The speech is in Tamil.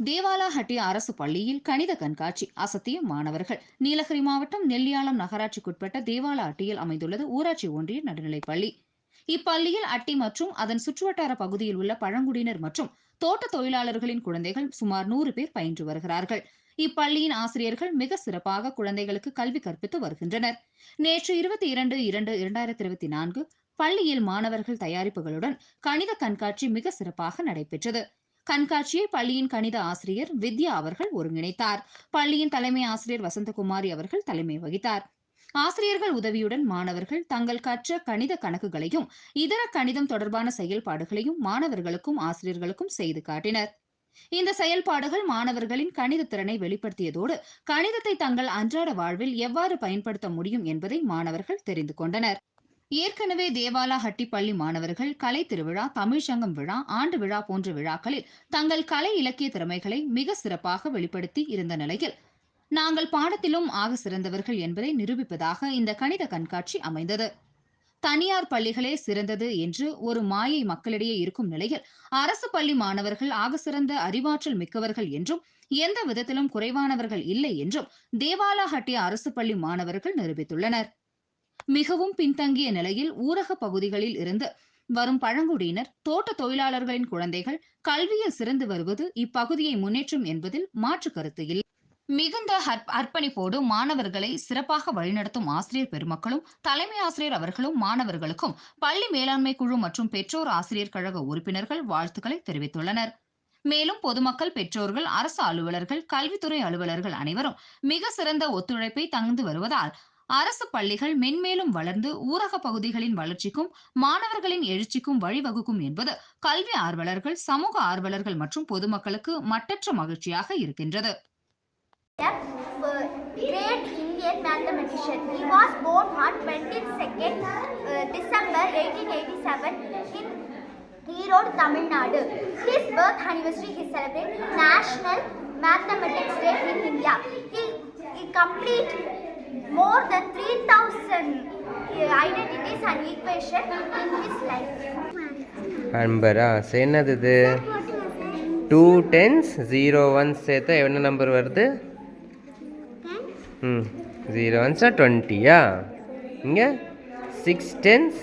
தேவாலாஹட்டி அரசு பள்ளியில் கணித கண்காட்சி அசத்திய மாணவர்கள். நீலகிரி மாவட்டம் நெல்லியாளம் நகராட்சிக்குட்பட்ட தேவாலாஹட்டியில் அமைந்துள்ளது ஊராட்சி ஒன்றிய நடுநிலைப்பள்ளி இப்பள்ளியில் அட்டி மற்றும் அதன் சுற்றுவட்டார பகுதியில் உள்ள பழங்குடியினர் மற்றும் தோட்ட தொழிலாளர்களின் குழந்தைகள் சுமார் நூறு பேர் பயின்று வருகிறார்கள். இப்பள்ளியின் ஆசிரியர்கள் மிக சிறப்பாக குழந்தைகளுக்கு கல்வி கற்பித்து வருகின்றனர். நேற்று இருபத்தி இரண்டு இரண்டு இரண்டாயிரத்தி இருபத்தி நான்கு பள்ளியில் மாணவர்கள் தயாரிப்புகளுடன் கணித கண்காட்சி மிக சிறப்பாக நடைபெற்றது. கண்காட்சியை பள்ளியின் கணித ஆசிரியர் வித்யா அவர்கள் ஒருங்கிணைத்தார். பள்ளியின் தலைமை ஆசிரியர் வசந்தகுமாரி அவர்கள் தலைமை வகித்தார். ஆசிரியர்கள் உதவியுடன் மாணவர்கள் தங்கள் கற்ற கணித கணக்குகளையும் இதர கணிதம் தொடர்பான செயல்பாடுகளையும் மாணவர்களுக்கும் ஆசிரியர்களுக்கும் செய்து காட்டினர். இந்த செயல்பாடுகள் மாணவர்களின் கணித திறனை வெளிப்படுத்தியதோடு கணிதத்தை தங்கள் அன்றாட வாழ்வில் எவ்வாறு பயன்படுத்த முடியும் என்பதை மாணவர்கள் தெரிந்து கொண்டனர். ஏற்கனவே தேவாலாஹட்டி பள்ளி மாணவர்கள் கலை திருவிழா தமிழ்ச்சங்கம் விழா ஆண்டு விழா போன்ற விழாக்களில் தங்கள் கலை இலக்கிய திறமைகளை மிக சிறப்பாக வெளிப்படுத்தி இருந்த நிலையில் நாங்கள் பாடத்திலும் ஆக சிறந்தவர்கள் என்பதை நிரூபிப்பதாக இந்த கணித கண்காட்சி அமைந்தது. தனியார் பள்ளிகளே சிறந்தது என்று ஒரு மாயை மக்களிடையே இருக்கும் நிலையில் அரசு பள்ளி மாணவர்கள் ஆக சிறந்த அறிவாற்றல் மிக்கவர்கள் என்றும் எந்த விதத்திலும் குறைவானவர்கள் இல்லை என்றும் தேவாலாஹட்டி அரசு பள்ளி மாணவர்கள் நிரூபித்துள்ளனர். மிகவும் பின்தங்கிய நிலையில் ஊரக பகுதிகளில் இருந்து வரும் பழங்குடியினர் தோட்ட தொழிலாளர்களின் குழந்தைகள் கல்வியில் சிறந்து வருவது இப்பகுதியை முன்னேற்றும் என்பதில் மாற்று கருத்து இல்லை. மிகுந்த அர்ப்பணிப்போடு மாணவர்களை சிறப்பாக வழிநடத்தும் ஆசிரியர் பெருமக்களும் தலைமை ஆசிரியர் அவர்களும் மாணவர்களுக்கும் பள்ளி மேலாண்மை குழு மற்றும் பெற்றோர் ஆசிரியர் கழக உறுப்பினர்கள் வாழ்த்துக்களை தெரிவித்துள்ளனர். மேலும் பொதுமக்கள் பெற்றோர்கள் அரசு அலுவலர்கள் கல்வித்துறை அலுவலர்கள் அனைவரும் மிக சிறந்த ஒத்துழைப்பை தந்து வருவதால் அரசு பள்ளிகள் மென்மேலும் வளர்ந்து ஊரக பகுதிகளின் வளர்ச்சிக்கும் மாணவர்களின் எழுச்சிக்கும் வழிவகுக்கும் என்பது கல்வி ஆர்வலர்கள் சமூக ஆர்வலர்கள் மற்றும் பொதுமக்களுக்கு மட்டற்ற மகிழ்ச்சியாக இருக்கின்றது uh, great Indian mathematician. He was born on 22nd uh, December 1887 in Erode, Tamil Nadu. His birth anniversary he celebrates National Mathematics Day in India. He, he complete more than 3000 uh, identities and equations in his life. அன்பரா சரி என்னது இது? டூ டென்ஸ் ஜீரோ ஒன் சேர்த்தா என்ன நம்பர் வருது? ம் ஜீரோ ஒன்ஸா டுவெண்ட்டியா இங்கே? Six tense